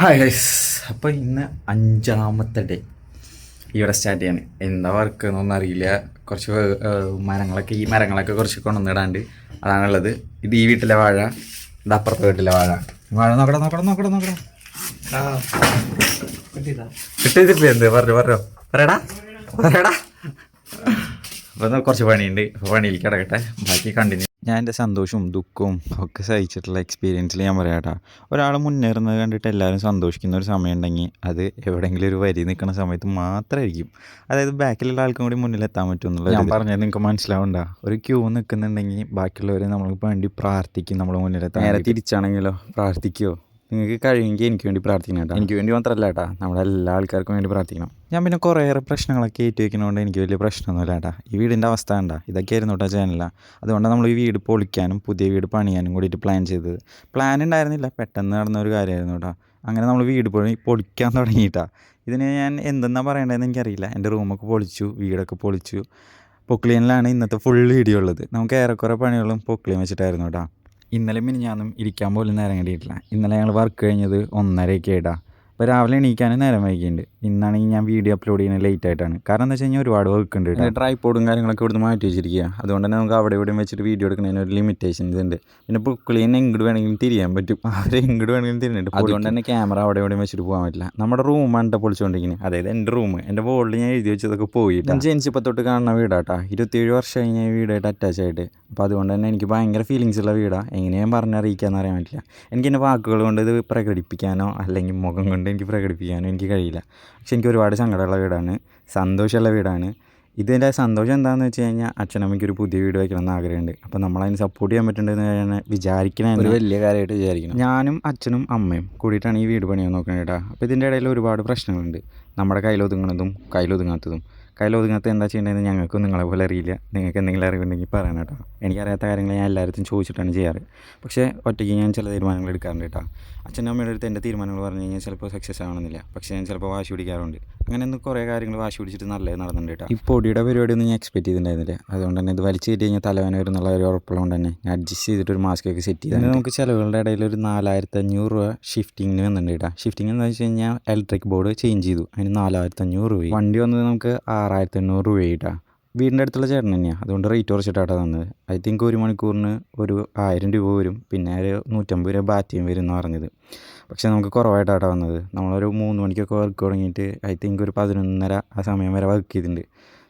Hi guys അപ്പോൾ ഇന്ന് അഞ്ചാമത്തെ ഡേ ഇവിടെ സ്റ്റാർട്ട് ചെയ്യാണ്. എന്താ വർക്ക് എന്നൊന്നും അറിയില്ല. കുറച്ച് മരങ്ങളൊക്കെ ഈ മരങ്ങളൊക്കെ കുറച്ച് കൊണ്ടുവന്നിടാണ്ട് അതാണുള്ളത്. ഇത് ഈ വീട്ടിലെ വാഴ ഇത് അപ്പുറത്തെ വീട്ടിലെ വാഴ. വാഴ നോക്കടാ നോക്കടാ നോക്കടാ നോക്കടാ. കിട്ടിയിട്ടില്ല എന്ത്? പറഞ്ഞു പറഞ്ഞോ. പറയടാ പറയടാ. അപ്പോൾ കുറച്ച് പണിയുണ്ട്. പണിയിൽ കിടക്കട്ടെ. ബാക്കി കണ്ടിന്യൂ ഞാൻ എന്റെ സന്തോഷവും ദുഃഖവും ഒക്കെ സഹിച്ചിട്ടുള്ള എക്സ്പീരിയൻസിൽ ഞാൻ പറയാം കേട്ടോ. ഒരാൾ മുന്നേറുന്നത് കണ്ടിട്ട് എല്ലാവരും സന്തോഷിക്കുന്ന ഒരു സമയം ഉണ്ടെങ്കിൽ അത് എവിടെയെങ്കിലും ഒരു വരി നിൽക്കുന്ന സമയത്ത് മാത്രമായിരിക്കും അതായത് ബാക്കിലുള്ള ആൾക്കും കൂടി മുന്നിലെത്താൻ പറ്റും എന്നുള്ളത് ഞാൻ പറഞ്ഞത് നിങ്ങൾക്ക് മനസ്സിലാവണ്ട ഒരു ക്യൂ നിൽക്കുന്നുണ്ടെങ്കിൽ ബാക്കിയുള്ളവരെ നമ്മൾക്ക് വേണ്ടി പ്രാർത്ഥിക്കും നമ്മൾ മുന്നിലെത്താൻ നേരെ തിരിച്ചാണെങ്കിലോ പ്രാർത്ഥിക്കുമോ നിങ്ങൾക്ക് കഴിയുമെങ്കിൽ എനിക്ക് വേണ്ടി പ്രാർത്ഥിക്കണം കേട്ടോ. എനിക്ക് വേണ്ടി മാത്രമല്ല കേട്ടോ. നമ്മുടെ എല്ലാ ആൾക്കാർക്കും വേണ്ടി പ്രാർത്ഥിക്കണം. ഞാൻ പിന്നെ കുറേയേറെ പ്രശ്നങ്ങളൊക്കെ ഏറ്റു വയ്ക്കുന്നതുകൊണ്ട് എനിക്ക് വലിയ പ്രശ്നമൊന്നുമില്ല കേട്ടോ. ഈ വീടിന്റെ അവസ്ഥ കണ്ട. ഇതൊക്കെ ആയിരുന്നു കേട്ടോ ചാനല അതുകൊണ്ടാണ് നമ്മൾ ഈ വീട് പൊളിക്കാനും പുതിയ വീട് പണിയാനും കൂടിയിട്ട് പ്ലാൻ ചെയ്തത്. പ്ലാൻ ഉണ്ടായിരുന്നില്ല പെട്ടെന്ന് നടന്ന ഒരു കാര്യമായിരുന്നു കേട്ടോ. അങ്ങനെ നമ്മൾ വീട് പൊളി പൊളിക്കാൻ തുടങ്ങിയിട്ടാ. ഇതിന് ഞാൻ എന്തെന്നാ പറയേണ്ടതെന്ന് എനിക്കറിയില്ല. എന്റെ റൂമൊക്കെ പൊളിച്ചു വീടൊക്കെ പൊളിച്ചു. പൊക്ലിയനിലാണ് ഇന്നത്തെ ഫുൾ വീഡിയോ ഉള്ളത്. നമുക്ക് ഏറെക്കുറെ പണികളും പൊക്ലിയൻ വെച്ചിട്ടായിരുന്നു കേട്ടോ. ഇന്നലെ മിനിഞ്ഞാന്നും ഇരിക്കാൻ പോലും നേരം കിട്ടിയിട്ടില്ല. ഇന്നലെ ഞങ്ങൾ വർക്ക് കഴിഞ്ഞത് ഒന്നരയൊക്കെ ആയിട്ടാണ് അപ്പോൾ രാവിലെ എണീക്കാനും നേരം വൈകിയിട്ടുണ്ട് ഇന്നാണെങ്കിൽ ഞാൻ വീഡിയോ അപ്ലോഡ് ചെയ്യുന്നത് ലേറ്റ് ആയിട്ടാണ്. കാരണം എന്താ വെച്ച് കഴിഞ്ഞാൽ ഒരുപാട് വർക്ക് ഉണ്ട് ട്രൈപ്പോഡും കാര്യങ്ങളൊക്കെ ഇവിടുന്ന് മാറ്റി വെച്ചിരിക്കുക അതുകൊണ്ട് തന്നെ നമുക്ക് അവിടെ ഇവിടെയും വെച്ചിട്ട് വീഡിയോ എടുക്കുന്നതിന് ഒരു ലിമിറ്റേഷൻസ് ഉണ്ട് പിന്നെ പുക്കളീനെ ഇങ്ങോട്ട് വേണമെങ്കിലും തിരിയാൻ പറ്റും. അവരെ ഇങ്ങോട്ട് വേണമെങ്കിലും തിരിഞ്ഞിട്ട് അതുകൊണ്ട് തന്നെ ക്യാമറ അവിടെ ഇവിടെയും വെച്ചിട്ട് പോകാൻ പറ്റില്ല. നമ്മുടെ റൂമാണ് അണ്ട പൊളിച്ചുകൊണ്ടിരിക്കുന്നത് അതായത് എന്റെ റൂം എന്റെ ബോർഡിൽ ഞാൻ എഴുതി വെച്ചതൊക്കെ പോയിട്ട് ഞാൻ ജനിച്ചപ്പോൾ തൊട്ട് കാണുന്ന വീടാട്ടാ ഇരുപത്തിയേഴ് വർഷമായി ഞാൻ ഈ വീടായിട്ട് അറ്റാച്ച് ആയിട്ട്. അപ്പോൾ അതുകൊണ്ട് തന്നെ എനിക്ക് ഭയങ്കര ഫീലിങ്സ് ഉള്ള വീടാണ് എങ്ങനെയും പറഞ്ഞറിയിക്കാന്ന് അറിയാൻ പറ്റില്ല. എനിക്ക് എന്റെ വാക്കുകൾ കൊണ്ട് ഇത് പ്രകടിപ്പിക്കാനോ അല്ലെങ്കിൽ മുഖം കൊണ്ട് എനിക്ക് പ്രകടിപ്പിക്കാനോ എനിക്ക് കഴിയില്ല. പക്ഷെ എനിക്ക് ഒരുപാട് സങ്കടമുള്ള വീടാണ്. സന്തോഷമുള്ള വീടാണ്. ഇതിന്റെ സന്തോഷം എന്താണെന്ന് വെച്ച് കഴിഞ്ഞാൽ അച്ഛനമ്മയ്ക്ക് ഒരു പുതിയ വീട് വയ്ക്കണം എന്ന് ആഗ്രഹമുണ്ട്. അപ്പോൾ നമ്മളതിന് സപ്പോർട്ട് ചെയ്യാൻ പറ്റുന്നുണ്ടെന്ന് ഞാൻ വിചാരിക്കണേ ഒരു വലിയ കാര്യമായിട്ട് വിചാരിക്കണം. ഞാനും അച്ഛനും അമ്മയും കൂടിയിട്ടാണ് ഈ വീട് പണിയാൻ നോക്കുന്നത് കേട്ടോ. അപ്പോൾ ഇതിന്റെ ഇടയിൽ ഒരുപാട് പ്രശ്നങ്ങളുണ്ട്. നമ്മുടെ കയ്യിലൊതുങ്ങണതും കയ്യിലൊതുങ്ങാത്തതും. കയ്യിലൊതുങ്ങാത്ത എന്താ ചെയ്യേണ്ടതെന്ന് ഞങ്ങൾക്കും നിങ്ങളെ പോലെ അറിയില്ല. നിങ്ങൾക്ക് എന്തെങ്കിലും അറിവുണ്ടെങ്കിൽ പറയണം കേട്ടോ. എനിക്കറിയാത്ത കാര്യങ്ങൾ ഞാൻ എല്ലാവരും ചോദിച്ചിട്ടാണ് ചെയ്യാറ്. പക്ഷേ ഒറ്റയ്ക്ക് ഞാൻ ചില തീരുമാനങ്ങൾ എടുക്കാറുണ്ട് കേട്ടോ. അച്ഛനും അമ്മയുടെ അടുത്ത് എന്റെ തീരുമാനങ്ങൾ പറഞ്ഞു കഴിഞ്ഞാൽ ചിലപ്പോൾ സക്സസ് ആവണമെന്നില്ല. പക്ഷേ ഞാൻ ചിലപ്പോൾ വാശി പിടിക്കാറുണ്ട്. അങ്ങനെ ഒന്ന് കുറേ കാര്യങ്ങൾ വാശി പിടിച്ചിട്ട് നല്ലത് നടന്നിട്ടുണ്ട് കേട്ടോ. ഈ പൊടിയുടെ പരിപാടി ഒന്നും ഞാൻ എക്സ്പെക്ട് ചെയ്തിട്ടുണ്ടായിരുന്നില്ല. അതുകൊണ്ട് തന്നെ ഇത് വലിച്ചു കയറ്റി കഴിഞ്ഞാൽ തലവേന വരുന്നുള്ള ഒരു ഉറപ്പുള്ളതുകൊണ്ട് തന്നെ ഞാൻ അഡ്ജസ്റ്റ് ചെയ്തിട്ട് ഒരു മാസ്ക് ഒക്കെ സെറ്റ് ചെയ്ത് നമുക്ക് ചിലവുകളുടെ ഇടയിൽ ഒരു നാലായിരത്തി അഞ്ഞൂറ് രൂപ ഷിഫ്റ്റിങ്ങിന് വന്നിട്ടുണ്ട് കേട്ടോ. ഷിഫ്റ്റിംഗ് എന്ന് വെച്ച് കഴിഞ്ഞാൽ ഇലക്ട്രിക് ബോർഡ് ചേഞ്ച് ചെയ്തു. അതിന് നാലായിരത്തി അഞ്ഞൂറ് രൂപ വണ്ടി വന്നത് നമുക്ക് ആറായിരത്തി എണ്ണൂറ് രൂപ കേട്ടോ വീടിന്റെ അടുത്തുള്ള ചേട്ടൻ തന്നെയാണ് അതുകൊണ്ട് റേറ്റ് കുറച്ചിട്ടാണ് തന്നത്. ഐ തിങ്ക് ഒരു മണിക്കൂറിന് ഒരു ആയിരം രൂപ വരും. പിന്നെ ഒരു നൂറ്റമ്പത് രൂപ ബാറ്റിയും വരും എന്ന് പറഞ്ഞത്. പക്ഷേ നമുക്ക് കുറവായിട്ടാണ് വന്നത്. നമ്മളൊരു മൂന്ന് മണിക്കൊക്കെ വർക്ക് തുടങ്ങിയിട്ട് ഐ തിങ്ക് ഒരു പതിനൊന്നര ആ സമയം വരെ വർക്ക് ചെയ്തിട്ടുണ്ട്.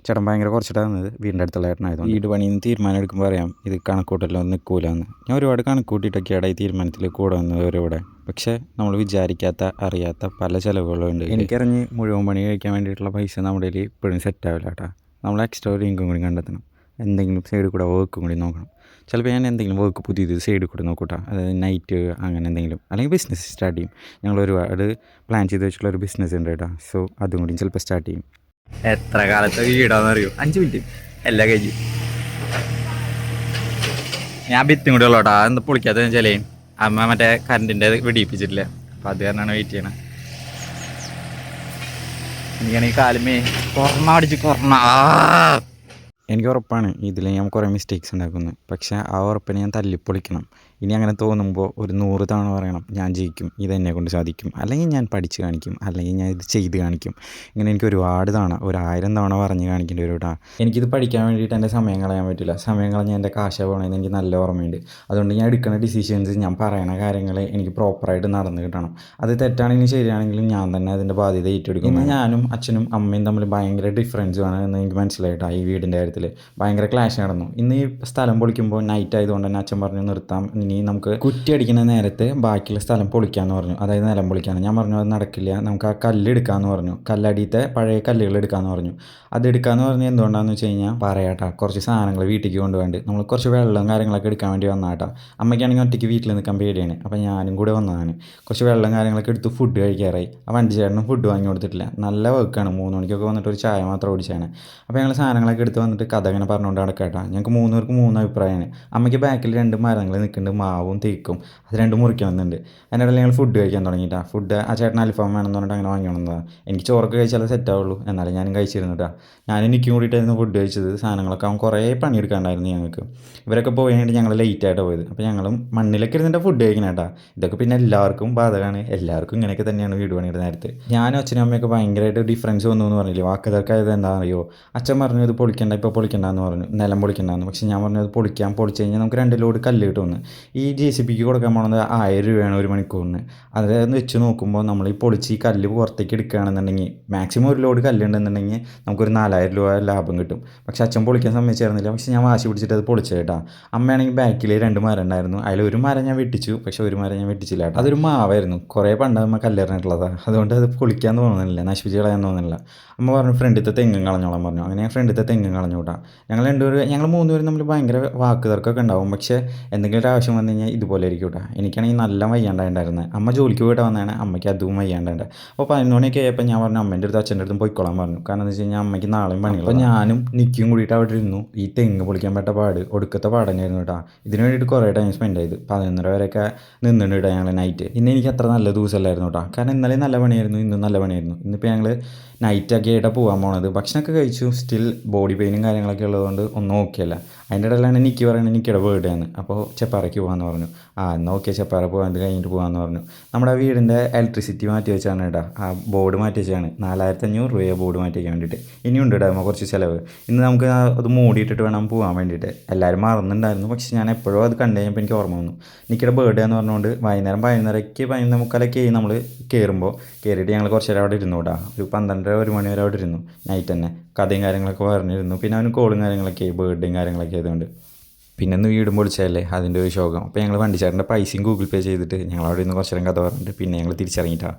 ചേട്ടൻ ഭയങ്കര കുറച്ചിട്ടാണ് തന്നത് വീടിന്റെ അടുത്തുള്ള ഏട്ടനായത് വീട് പണിയിൽ നിന്ന് തീരുമാനം എടുക്കുമ്പോൾ അറിയാം ഇത് കണക്കൂട്ടല്ലോ നിൽക്കൂലെന്ന് ഞാൻ ഒരുപാട് കണക്കൂട്ടിയിട്ടൊക്കെയാണ് ഈ തീരുമാനത്തിൽ കൂടെ വന്നത് ഇവിടെ പക്ഷേ നമ്മൾ വിചാരിക്കാത്ത അറിയാത്ത പല ചിലവുകളും ഉണ്ട് എനിക്കറിഞ്ഞ് മുഴുവൻ പണി കഴിക്കാൻ വേണ്ടിയിട്ടുള്ള പൈസ നമ്മുടെ കയ്യിൽ ഇപ്പോഴും സെറ്റാവില്ല കേട്ടോ നമ്മൾ എക്സ്ട്രാ ഒരു ഇൻകം കൂടി കണ്ടെത്തണം. എന്തെങ്കിലും സൈഡിൽ കൂടെ വർക്കും കൂടി നോക്കണം. ചിലപ്പോൾ ഞാൻ എന്തെങ്കിലും വർക്ക് പുതിയത് സൈഡിൽ കൂടെ നോക്കൂട്ടാ. അതായത് നൈറ്റ് അങ്ങനെ എന്തെങ്കിലും. അല്ലെങ്കിൽ ബിസിനസ് സ്റ്റാർട്ട് ചെയ്യും. ഞങ്ങൾ ഒരുപാട് പ്ലാൻ ചെയ്ത് വെച്ചിട്ടുള്ള ഒരു ബിസിനസ് ഉണ്ട് കേട്ടോ. സോ അതും കൂടി ചിലപ്പോൾ സ്റ്റാർട്ട് ചെയ്യും. എത്ര കാലത്തൊക്കെ വീടാന്ന് അറിയോ അഞ്ച് മിനിറ്റ്. എല്ലാ കഴിഞ്ഞു ഞാൻ ഭിത്തും കൂടെ ഉള്ളോട്ടാ എന്താ പൊളിക്കാത്തത് വെച്ചാലേ അമ്മ മറ്റേ കറണ്ടിന്റെ വെടിയിപ്പിച്ചിട്ടില്ല. അപ്പം അത് കാരണമാണ് വെയിറ്റ് ചെയ്യണത് എനിക്കാണെങ്കിൽ കാലുമേ കൊറണ അടിച്ച് കൊറണ. എനിക്ക് ഉറപ്പാണ്. ഇതിൽ ഞാൻ കുറേ മിസ്റ്റേക്സ് ഉണ്ടാക്കുന്നു. പക്ഷേ ആ ഉറപ്പിനെ ഞാൻ തല്ലിപ്പൊളിക്കണം. ഇനി അങ്ങനെ തോന്നുമ്പോൾ ഒരു നൂറ് തവണ പറയണം ഞാൻ ജയിക്കും ഇതെന്നെ കൊണ്ട് സാധിക്കും അല്ലെങ്കിൽ ഞാൻ പഠിച്ച് കാണിക്കും അല്ലെങ്കിൽ ഞാൻ ഇത് ചെയ്ത് കാണിക്കും. ഇങ്ങനെ എനിക്ക് ഒരുപാട് തവണ ഒരു ആയിരം തവണ പറഞ്ഞ് കാണിക്കേണ്ടി വരും കേട്ടോ എനിക്കിത് പഠിക്കാൻ വേണ്ടിയിട്ട് എന്റെ സമയം കളയാൻ പറ്റില്ല. സമയം കളഞ്ഞാൽ എന്റെ കാശ പോകണമെന്ന് എനിക്ക് നല്ല ഓർമ്മയുണ്ട്. അതുകൊണ്ട് ഞാൻ എടുക്കുന്ന ഡിസിഷൻസ് ഞാൻ പറയണ കാര്യങ്ങൾ എനിക്ക് പ്രോപ്പറായിട്ട് നടന്ന് കിട്ടണം. അത് തെറ്റാണെങ്കിലും ശരിയാണെങ്കിലും ഞാൻ തന്നെ അതിന്റെ ബാധ്യത ഏറ്റെടുക്കും. ഞാനും അച്ഛനും അമ്മയും തമ്മിൽ ഭയങ്കര ഡിഫറൻസ് ആണ് എന്ന് എനിക്ക് മനസ്സിലായിട്ടാ ഈ വീടിന്റെ കാര്യത്തിൽ ഭയങ്കര ക്ലാഷ് നടന്നു. ഇന്ന് ഈ സ്ഥലം പൊളിക്കുമ്പോൾ നൈറ്റ് ആയതുകൊണ്ട് തന്നെ അച്ഛൻ പറഞ്ഞു നിർത്താം ഇനി നമുക്ക് കുറ്റി അടിക്കുന്ന നേരത്ത് ബാക്കിയുള്ള സ്ഥലം പൊളിക്കാമെന്ന് പറഞ്ഞു. അതായത് നിലം പൊളിക്കാന്ന്. ഞാൻ പറഞ്ഞു അത് നടക്കില്ല. നമുക്ക് ആ കല്ല് എടുക്കാന്ന് പറഞ്ഞു. കല്ലടിയത്തെ പഴയ കല്ലുകൾ എടുക്കാന്ന് പറഞ്ഞു. അത് എടുക്കാന്ന് പറഞ്ഞ് എന്തുകൊണ്ടാണെന്ന് വെച്ച് കഴിഞ്ഞാൽ പറയാട്ടാ കുറച്ച് സാധനങ്ങൾ വീട്ടിലേക്ക് കൊണ്ടുപോകാണ്ട് നമ്മൾ കുറച്ച് വെള്ളം കാര്യങ്ങളൊക്കെ എടുക്കാൻ വേണ്ടി വന്നാട്ടാ അമ്മയ്ക്കാണെങ്കിൽ ഒറ്റയ്ക്ക് വീട്ടിൽ നിൽക്കാൻ പേടിയാണ്. അപ്പോൾ ഞാനും കൂടെ വന്നതാണ്. കുറച്ച് വെള്ളം കാര്യങ്ങളൊക്കെ എടുത്ത് ഫുഡ് കഴിക്കാറായി. ആ വണ്ടി ചേട്ടനും ഫുഡ് വാങ്ങി കൊടുത്തിട്ടില്ല. നല്ല വർക്കാണ് മൂന്ന് മണിക്കൊക്കെ വന്നിട്ട് ഒരു ചായ മാത്രം ഓടിച്ചാണ് അപ്പോൾ ഞങ്ങൾ സാധനങ്ങളൊക്കെ എടുത്ത് വന്നിട്ട് കഥ ഇങ്ങനെ പറഞ്ഞുകൊണ്ട് നടക്കാട്ടാ ഞങ്ങൾക്ക് മൂന്ന് പേർക്ക് മൂന്ന് അഭിപ്രായമാണ്. അമ്മയ്ക്ക് ബാക്കിൽ രണ്ട് മരങ്ങൾ നിൽക്കുന്നുണ്ട്. മാവും തേക്കും. അത് രണ്ടും മുറിക്കണമെന്നുണ്ട്. അതിനിടയിൽ ഞങ്ങൾ ഫുഡ് കഴിക്കാൻ തുടങ്ങിയിട്ടാണ് ഫുഡ് ആ ചേട്ടൻ അൽഫാം വേണമെന്ന് പറഞ്ഞിട്ട് അങ്ങനെ വാങ്ങിക്കണമെന്നതാണ് എനിക്ക് ചോറൊക്കെ കഴിച്ചാലേ സെറ്റാവുള്ളൂ എന്നാലും ഞാനും കഴിച്ചിരുന്നു കേട്ടോ ഞാൻ എനിക്കും കൂടിയിട്ടായിരുന്നു ഫുഡ് കഴിച്ചത്. സാധനങ്ങളൊക്കെ അവൻ കുറേ പണിയെടുക്കാണ്ടായിരുന്നു ഞങ്ങൾക്ക്. ഇവരൊക്കെ പോയി കഴിഞ്ഞിട്ട് ഞങ്ങൾ ലേറ്റായിട്ട് പോയത്. അപ്പോൾ ഞങ്ങളും മണ്ണിലൊക്കെ ഇരുന്നിട്ട് ഫുഡ് കഴിക്കണം കേട്ടോ ഇതൊക്കെ പിന്നെ എല്ലാവർക്കും ബാധകമാണ്. എല്ലാവർക്കും ഇങ്ങനെയൊക്കെ തന്നെയാണ് വീട് പണിയുടെ നേരത്ത്. ഞാനും അച്ഛനും അമ്മയൊക്കെ ഭയങ്കരമായിട്ട് ഡിഫറൻസ് വന്നു എന്ന് പറഞ്ഞില്ലേ? വാക്കുതർക്കായത് എന്താ അറിയോ അച്ഛൻ പറഞ്ഞു ഇത് പൊളിക്കണ്ട ഇപ്പോൾ പൊളിക്കണ്ടെന്ന് പറഞ്ഞു. നിലം പൊളിക്കണ്ടെന്ന്. പക്ഷേ ഞാൻ പറഞ്ഞു അത് പൊളിക്കാൻ പൊളിച്ച് കഴിഞ്ഞാൽ നമുക്ക് രണ്ട് ലോഡ് കല്ല് കിട്ടുമെന്ന്. ഈ ജെ സി പിക്ക് കൊടുക്കാൻ പോണത് ആയിരം രൂപയാണ് ഒരു മണിക്കൂറിന്. അതെന്ന് വെച്ച് നോക്കുമ്പോൾ നമ്മൾ ഈ പൊളിച്ച് ഈ കല്ല് പുറത്തേക്ക് എടുക്കുകയാണെന്നുണ്ടെങ്കിൽ മാക്സിമം ഒരു ലോഡ് കല്ലുണ്ടെന്നുണ്ടെങ്കിൽ നമുക്കൊരു നാലായിരം രൂപ ലാഭം കിട്ടും. പക്ഷെ അച്ഛൻ പൊളിക്കാൻ സമ്മതിച്ചായിരുന്നില്ല പക്ഷെ ഞാൻ വാശി പിടിച്ചിട്ട് അത് പൊളിച്ചേട്ടാ അമ്മയാണെങ്കിൽ ബാക്കിൽ രണ്ട് മരം ഉണ്ടായിരുന്നു. അതിൽ ഒരു മരം ഞാൻ വെട്ടിച്ചു. പക്ഷെ ഒരു മരം ഞാൻ വെട്ടിച്ചില്ല കേട്ടോ. അതൊരു മാവായിരുന്നു. കുറേ പണ്ട് അമ്മ കല്ലെറിഞ്ഞിട്ടുള്ളതാണ് അതുകൊണ്ട് അത് പൊളിക്കാൻ തോന്നുന്നില്ല. നശിപ്പിച്ച് കളയാൻ തോന്നുന്നില്ല. അമ്മ പറഞ്ഞു ഫ്രണ്ടിലത്തെ തെങ്ങും കളഞ്ഞോളാൻ പറഞ്ഞു. അങ്ങനെ ഞാൻ ഫ്രണ്ടിലത്തെ തെങ്ങും കളഞ്ഞു കൂട്ടാ. ഞങ്ങൾ രണ്ടുപേരും ഞങ്ങൾ മൂന്നുപേരും നമ്മൾ ഭയങ്കര വാക്ക് തർക്കമൊക്കെ ഉണ്ടാവും. പക്ഷേ എന്തെങ്കിലും ഒരു ആവശ്യം വന്നു കഴിഞ്ഞാൽ ഇതുപോലെ ആയിരിക്കും കേട്ടോ. എനിക്കാണെങ്കിൽ നല്ല വയ്യാണ്ടായിരുന്നത് അമ്മ ജോലിക്ക് പോയിട്ട് വന്നതാണ്. അമ്മയ്ക്ക് അതും വയ്യാണ്ടുണ്ട് അപ്പോൾ പതിനൊന്ന് മണിയൊക്കെ ആയപ്പോൾ ഞാൻ പറഞ്ഞു അമ്മേന്റെ അടുത്ത് അച്ഛന്റെ അടുത്തും പോയിക്കോളാൻ പറഞ്ഞു. കാരണം എന്ന് വെച്ച് കഴിഞ്ഞാൽ അമ്മയ്ക്ക് നാളെയും പണികൾ അപ്പോൾ ഞാനും നിക്കും കൂടിയിട്ട് അവിടെ ഇരുന്നു. ഈ തെങ്ങ് പൊളിക്കാൻ പറ്റ പാട് ഒടുക്കത്തെ പാട് കേട്ടോ. ഇതിന് വേണ്ടിയിട്ട് കുറേ ടൈം സ്പെൻഡ് ചെയ്ത്. പതിനൊന്നര വരെയൊക്കെ നിന്നിട്ട് കേട്ടോ ഞങ്ങൾ നൈറ്റ് ഇന്ന് എനിക്ക് അത്ര നല്ല ദിവസമല്ലായിരുന്നു കേട്ടോ. കാരണം ഇന്നലെ നല്ല പണിയായിരുന്നു ഇന്നും നല്ല പണിയായിരുന്നു. ഇന്നിപ്പോൾ ഞങ്ങൾ നൈറ്റൊക്കെ ആയിട്ടാണ് പോകാൻ പോണത്. ഭക്ഷണമൊക്കെ കഴിച്ചു. സ്റ്റിൽ ബോഡി പെയിനും കാര്യങ്ങളൊക്കെ ഉള്ളതുകൊണ്ട് ഒന്നും ഓക്കെ അല്ല. അതിന്റെ ഇടയിലാണ് എനിക്ക് പറയുന്നത് എനിക്കിടെ ആണ് അപ്പോൾ ചെപ്പാറയ്ക്ക് പോകാമെന്ന് പറഞ്ഞു. ആ എന്നാൽ ഓക്കെ ചെപ്പാറ പോകാൻ കഴിഞ്ഞിട്ട് പോകാമെന്ന് പറഞ്ഞു. നമ്മുടെ വീടിന്റെ ഇലക്ട്രിസിറ്റി മാറ്റി വെച്ചാണ് കേട്ടോ ആ ബോർഡ് മാറ്റി വെച്ചാണ്. നാലായിരത്തി അഞ്ഞൂറ് രൂപയാണ് ബോർഡ് മാറ്റി വയ്ക്കാൻ വേണ്ടിയിട്ട് ഇനിയുണ്ട് കേട്ടോ കുറച്ച് ചിലവ്. ഇന്ന് നമുക്ക് അത് മൂടിയിട്ടിട്ട് വേണം പോകാൻ വേണ്ടിയിട്ട് എല്ലാവരും മറന്നിട്ടുണ്ടായിരുന്നു. പക്ഷേ ഞാൻ എപ്പോഴും അത് കണ്ടു കഴിഞ്ഞപ്പോൾ എനിക്ക് ഓർമ്മ വന്നു. എനിക്കിടെ ബേർഡേ എന്ന് പറഞ്ഞുകൊണ്ട് വൈകുന്നേരം പതിനൊന്നരയ്ക്ക് പതിനൊന്ന് മുക്കാലൊക്കെ നമ്മൾ കയറുമ്പോൾ കയറിയിട്ട് ഞങ്ങൾ കുറച്ച് നേരം അവിടെ ഇരുന്നു കേട്ടോ ഒരു പന്ത്രണ്ടര ഒരു മണി വരെ അവിടെ ഇരുന്നു. നൈറ്റ് തന്നെ. കഥയും കാര്യങ്ങളൊക്കെ പറഞ്ഞിരുന്നു. പിന്നെ അവന് കോളും കാര്യങ്ങളൊക്കെ ബേർഡേയും കാര്യങ്ങളൊക്കെ ആയതുകൊണ്ട് പിന്നെ ഒന്ന് വീടും പൊളിച്ചതല്ലേ? അതിന്റെ ഒരു ശോകം. അപ്പോൾ ഞങ്ങൾ വണ്ടിച്ചേട്ടന്റെ പൈസയും ഗൂഗിൾ പേ ചെയ്തിട്ട് ഞങ്ങൾ അവിടെ നിന്ന് കുറച്ച് നേരം കഥ പറഞ്ഞിട്ട് പിന്നെ ഞങ്ങൾ തിരിച്ചിറങ്ങിയിട്ടാണ്